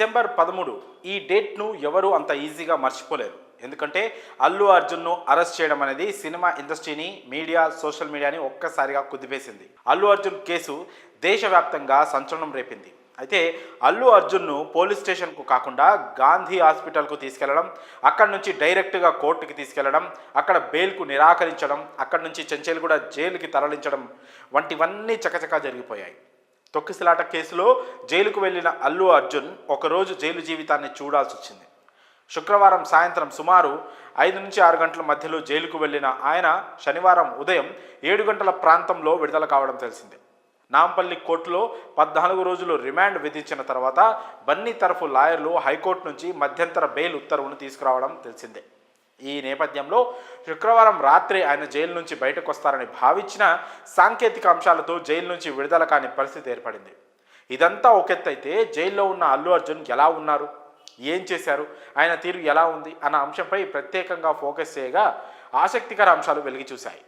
December పదమూడు. ఈ డేట్ను ఎవరు అంత ఈజీగా మర్చిపోలేరు. ఎందుకంటే అల్లు అర్జున్ను అరెస్ట్ చేయడం అనేది సినిమా ఇండస్ట్రీని మీడియా సోషల్ మీడియాని ఒక్కసారిగా కుదిపేసింది. అల్లు అర్జున్ కేసు దేశవ్యాప్తంగా సంచలనం రేపింది. అయితే అల్లు అర్జున్ను పోలీస్ స్టేషన్కు కాకుండా గాంధీ హాస్పిటల్కు తీసుకెళ్ళడం అక్కడి నుంచి డైరెక్ట్గా కోర్టుకి తీసుకెళ్ళడం అక్కడ బెయిల్కు నిరాకరించడం అక్కడి నుంచి చెంచేలు జైలుకి తరలించడం వంటివన్నీ చకచకా జరిగిపోయాయి. తొక్కిసలాట కేసులో జైలుకు వెళ్ళిన అల్లు అర్జున్ ఒకరోజు జైలు జీవితాన్ని చూడాల్సి వచ్చింది. శుక్రవారం సాయంత్రం సుమారు ఐదు నుంచి ఆరు గంటల మధ్యలో జైలుకు వెళ్ళిన ఆయన శనివారం ఉదయం ఏడు గంటల ప్రాంతంలో విడుదల కావడం తెలిసిందే. నాంపల్లి కోర్టులో పద్నాలుగు రోజులు రిమాండ్ విధించిన తర్వాత బన్నీ తరఫు లాయర్లు హైకోర్టు నుంచి మధ్యంతర బెయిల్ ఉత్తర్వును తీసుకురావడం తెలిసిందే. ఈ నేపథ్యంలో శుక్రవారం రాత్రి ఆయన జైలు నుంచి బయటకు వస్తారని భావించిన సాంకేతిక అంశాలతో జైలు నుంచి విడుదల కాని పరిస్థితి ఏర్పడింది. ఇదంతా ఒకెత్తైతే జైల్లో ఉన్న అల్లు అర్జున్ ఎలా ఉన్నారు? ఏం చేశారు? ఆయన తీరు ఎలా ఉంది? అన్న అంశంపై ప్రత్యేకంగా ఫోకస్ చేయగా ఆసక్తికర అంశాలు వెలిగి చూశాయి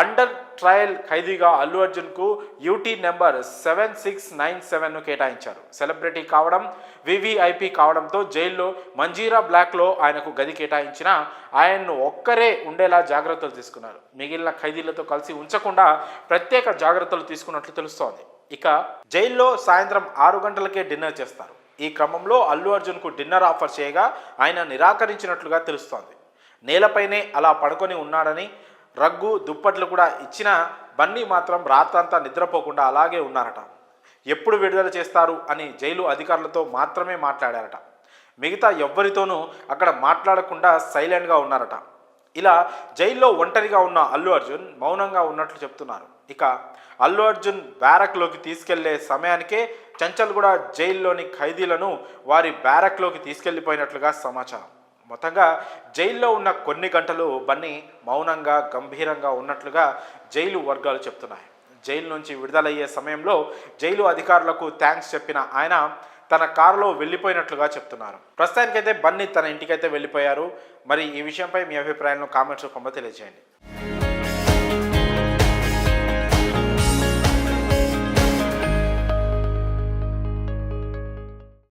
అండర్ ట్రయల్ ఖైదీగా Allu అర్జున్కు UT number seven six nine సెవెన్ను కేటాయించారు. సెలబ్రిటీ కావడం వివిఐపి కావడంతో జైల్లో మంజీరా బ్లాక్లో ఆయనకు గది కేటాయించిన ఆయన్ను ఒక్కరే ఉండేలా జాగ్రత్తలు తీసుకున్నారు. మిగిలిన ఖైదీలతో కలిసి ఉంచకుండా ప్రత్యేక జాగ్రత్తలు తీసుకున్నట్లు తెలుస్తోంది. ఇక జైల్లో సాయంత్రం ఆరు గంటలకే డిన్నర్ చేస్తారు. ఈ క్రమంలో అల్లు అర్జున్కు డిన్నర్ ఆఫర్ చేయగా ఆయన నిరాకరించినట్లుగా తెలుస్తోంది. నేలపైనే అలా పడుకొని ఉన్నాడని రగ్గు దుప్పట్లు కూడా ఇచ్చిన బన్నీ మాత్రం రాత్రంతా నిద్రపోకుండా అలాగే ఉన్నారట. ఎప్పుడు విడుదల చేస్తారు అని జైలు అధికారులతో మాత్రమే మాట్లాడారట. మిగతా ఎవ్వరితోనూ అక్కడ మాట్లాడకుండా సైలెంట్గా ఉన్నారట. ఇలా జైల్లో ఒంటరిగా ఉన్న అల్లు అర్జున్ మౌనంగా ఉన్నట్లు చెప్తున్నారు. ఇక అల్లు అర్జున్ బ్యారక్లోకి తీసుకెళ్ళే సమయానికే చంచల్ కూడా జైల్లోని ఖైదీలను వారి బ్యారక్లోకి తీసుకెళ్ళిపోయినట్లుగా సమాచారం. మొత్తంగా జైల్లో ఉన్న కొన్ని గంటలు బన్నీ మౌనంగా గంభీరంగా ఉన్నట్లుగా జైలు వర్గాలు చెప్తున్నాయి. జైలు నుంచి విడుదలయ్యే సమయంలో జైలు అధికారులకు థ్యాంక్స్ చెప్పిన ఆయన తన కారులో వెళ్ళిపోయినట్లుగా చెప్తున్నారు. ప్రస్తుతానికైతే బన్నీ తన ఇంటికైతే వెళ్ళిపోయారు. మరి ఈ విషయంపై మీ అభిప్రాయాలను కామెంట్స్ రూపంలో తెలియజేయండి.